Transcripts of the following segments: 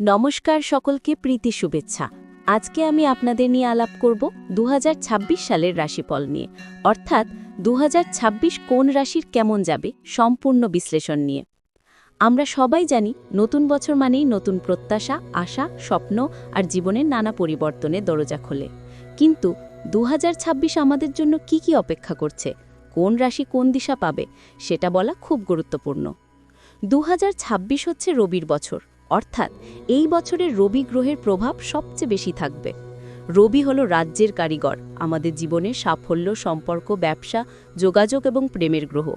নমস্কার সকলকে প্রীতি শুভেচ্ছা। আজকে আমি আপনাদের নিয়ে আলাপ করব দু হাজার ছাব্বিশ সালের রাশিফল নিয়ে। অর্থাৎ দু হাজার ছাব্বিশ কোন রাশির কেমন যাবে সম্পূর্ণ বিশ্লেষণ নিয়ে। আমরা সবাই জানি নতুন বছর মানেই নতুন প্রত্যাশা, আশা, স্বপ্ন আর জীবনের নানা পরিবর্তনের দরজা খোলে। কিন্তু দু হাজার ছাব্বিশ আমাদের জন্য কি কি অপেক্ষা করছে? কোন রাশি কোন দিশা পাবে? সেটা বলা খুব গুরুত্বপূর্ণ। দু হাজার ছাব্বিশ হচ্ছে রবির বছর। অর্থাৎ এই বছরের রবি গ্রহের প্রভাব সবচেয়ে বেশি থাকবে। রবি হল রাজ্যের কারিগর, আমাদের জীবনে সাফল্য, সম্পর্ক, ব্যবসা, যোগাযোগ এবং প্রেমের গ্রহ।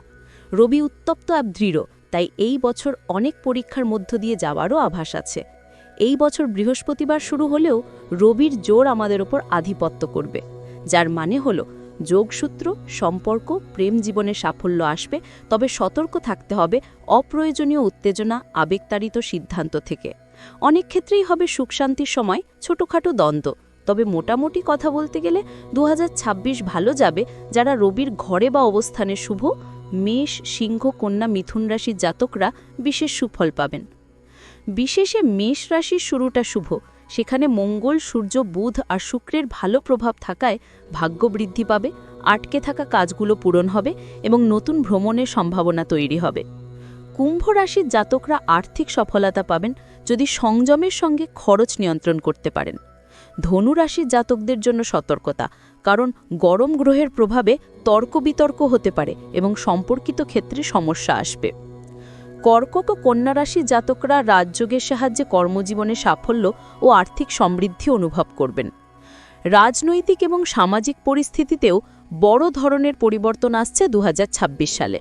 রবি উত্তপ্ত আর দৃঢ়, তাই এই বছর অনেক পরীক্ষার মধ্য দিয়ে যাওয়ারও আভাস আছে। এই বছর বৃহস্পতিবার শুরু হলেও রবির জোর আমাদের ওপর আধিপত্য করবে, যার মানে হলো যোগসূত্র, সম্পর্ক, প্রেম জীবনে সাফল্য আসবে, তবে সতর্ক থাকতে হবে অপ্রয়োজনীয় উত্তেজনা, আবেগতাড়িত সিদ্ধান্ত থেকে। অনেক ক্ষেত্রেই হবে সুখশান্তির সময় ছোটোখাটো দ্বন্দ্ব, তবে মোটামুটি কথা বলতে গেলে দু হাজার ছাব্বিশ ভালো যাবে যারা রবির ঘরে বা অবস্থানে শুভ, মেষ, সিংহ, কন্যা, মিথুন রাশির জাতকরা বিশেষ সুফল পাবেন। বিশেষে মেষ রাশির শুরুটা শুভ সেখানে মঙ্গল, সূর্য, বুধ আর শুক্রের ভালো প্রভাব থাকায় ভাগ্য বৃদ্ধি পাবে, আটকে থাকা কাজগুলো পূরণ হবে এবং নতুন ভ্রমণের সম্ভাবনা তৈরি হবে। কুম্ভ রাশির জাতকরা আর্থিক সফলতা পাবেন যদি সংযমের সঙ্গে খরচ নিয়ন্ত্রণ করতে পারেন। ধনু রাশির জাতকদের জন্য সতর্কতা, কারণ গরম গ্রহের প্রভাবে তর্ক বিতর্ক হতে পারে এবং সম্পর্কিত ক্ষেত্রে সমস্যা আসবে। কর্কট ও কন্যা রাশির জাতকরা রাজযোগের সাহায্যে কর্মজীবনে সাফল্য ও আর্থিক সমৃদ্ধি অনুভব করবেন। রাজনৈতিক এবং সামাজিক পরিস্থিতিতেও বড় ধরনের পরিবর্তন আসছে দু হাজার ছাব্বিশ সালে।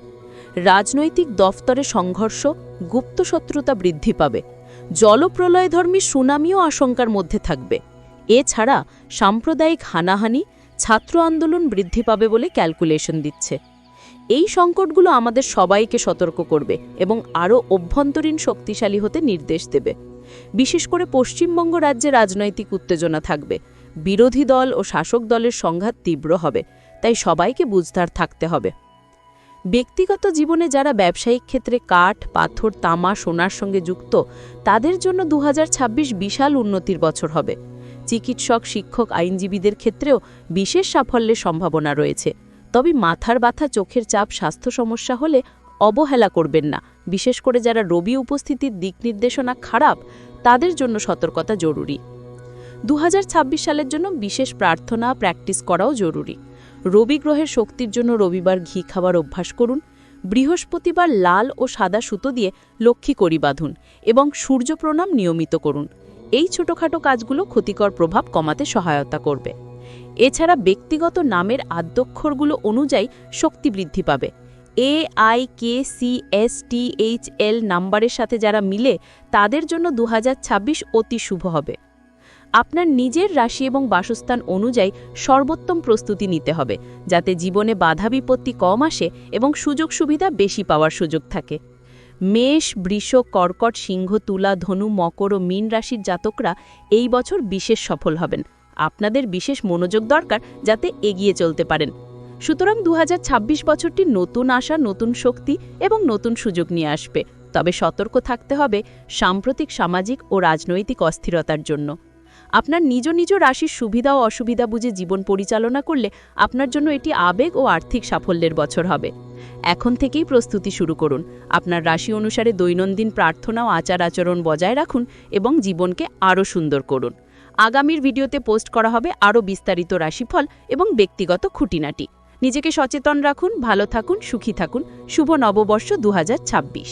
রাজনৈতিক দফতরে সংঘর্ষ, গুপ্ত শত্রুতা বৃদ্ধি পাবে। জলপ্রলয়ধর্মী সুনামিও আশঙ্কার মধ্যে থাকবে। এছাড়া সাম্প্রদায়িক হানাহানি, ছাত্র আন্দোলন বৃদ্ধি পাবে বলে ক্যালকুলেশন দিচ্ছে। এই সংকটগুলো আমাদের সবাইকে সতর্ক করবে এবং আরও অভ্যন্তরীণ শক্তিশালী হতে নির্দেশ দেবে। বিশেষ করে পশ্চিমবঙ্গ রাজ্যে রাজনৈতিক উত্তেজনা থাকবে। বিরোধী দল ও শাসক দলের সংঘাত তীব্র হবে, তাই সবাইকে বুঝদার থাকতে হবে। ব্যক্তিগত জীবনে যারা ব্যবসায়িক ক্ষেত্রে কাঠ, পাথর, তামা, সোনার সঙ্গে যুক্ত, তাদের জন্য দু বিশাল উন্নতির বছর হবে। চিকিৎসক, শিক্ষক, আইনজীবীদের ক্ষেত্রেও বিশেষ সাফল্যের সম্ভাবনা রয়েছে। তবে মাথার ব্যথা, চোখের চাপ, স্বাস্থ্য সমস্যা হলে অবহেলা করবেন না। বিশেষ করে যারা রবি উপস্থিতির দিক নির্দেশনা খারাপ, তাদের জন্য সতর্কতা জরুরি। দু হাজার ছাব্বিশ সালের জন্য বিশেষ প্রার্থনা, প্র্যাকটিস করাও জরুরি। রবি গ্রহের শক্তির জন্য রবিবার ঘি খাবার অভ্যাস করুন। বৃহস্পতিবার লাল ও সাদা সুতো দিয়ে লক্ষ্মী করি বাঁধুন এবং সূর্য প্রণাম নিয়মিত করুন। এই ছোটোখাটো কাজগুলো ক্ষতিকর প্রভাব কমাতে সহায়তা করবে। এছাড়া ব্যক্তিগত নামের আদ্যক্ষরগুলো অনুযায়ী শক্তি বৃদ্ধি পাবে। A I K C S T H L নাম্বারের সাথে যারা মিলে, তাদের জন্য দু হাজার ছাব্বিশ অতি শুভ হবে। আপনার নিজের রাশি এবং বাসস্থান অনুযায়ী সর্বোত্তম প্রস্তুতি নিতে হবে, যাতে জীবনে বাধা বিপত্তি কম আসে এবং সুযোগ সুবিধা বেশি পাওয়ার সুযোগ থাকে। মেষ, বৃষ, কর্কট, সিংহ, তুলা, ধনু, মকর ও মীন রাশির জাতকরা এই বছর বিশেষ সফল হবেন। আপনাদের বিশেষ মনোযোগ দরকার যাতে এগিয়ে চলতে পারেন। সুতরাং দু হাজার ছাব্বিশ বছরটি নতুন আশা, নতুন শক্তি এবং নতুন সুযোগ নিয়ে আসবে। তবে সতর্ক থাকতে হবে সাম্প্রতিক সামাজিক ও রাজনৈতিক অস্থিরতার জন্য। আপনার নিজ নিজ রাশির সুবিধা ও অসুবিধা বুঝে জীবন পরিচালনা করলে আপনার জন্য এটি আবেগ ও আর্থিক সাফল্যের বছর হবে। এখন থেকেই প্রস্তুতি শুরু করুন। আপনার রাশি অনুসারে দৈনন্দিন প্রার্থনা ও আচার আচরণ বজায় রাখুন এবং জীবনকে আরও সুন্দর করুন। আগামীর ভিডিওতে পোস্ট করা হবে আরও বিস্তারিত রাশিফল এবং ব্যক্তিগত খুঁটিনাটি। নিজেকে সচেতন রাখুন, ভালো থাকুন, সুখী থাকুন। শুভ নববর্ষ দু হাজার ছাব্বিশ।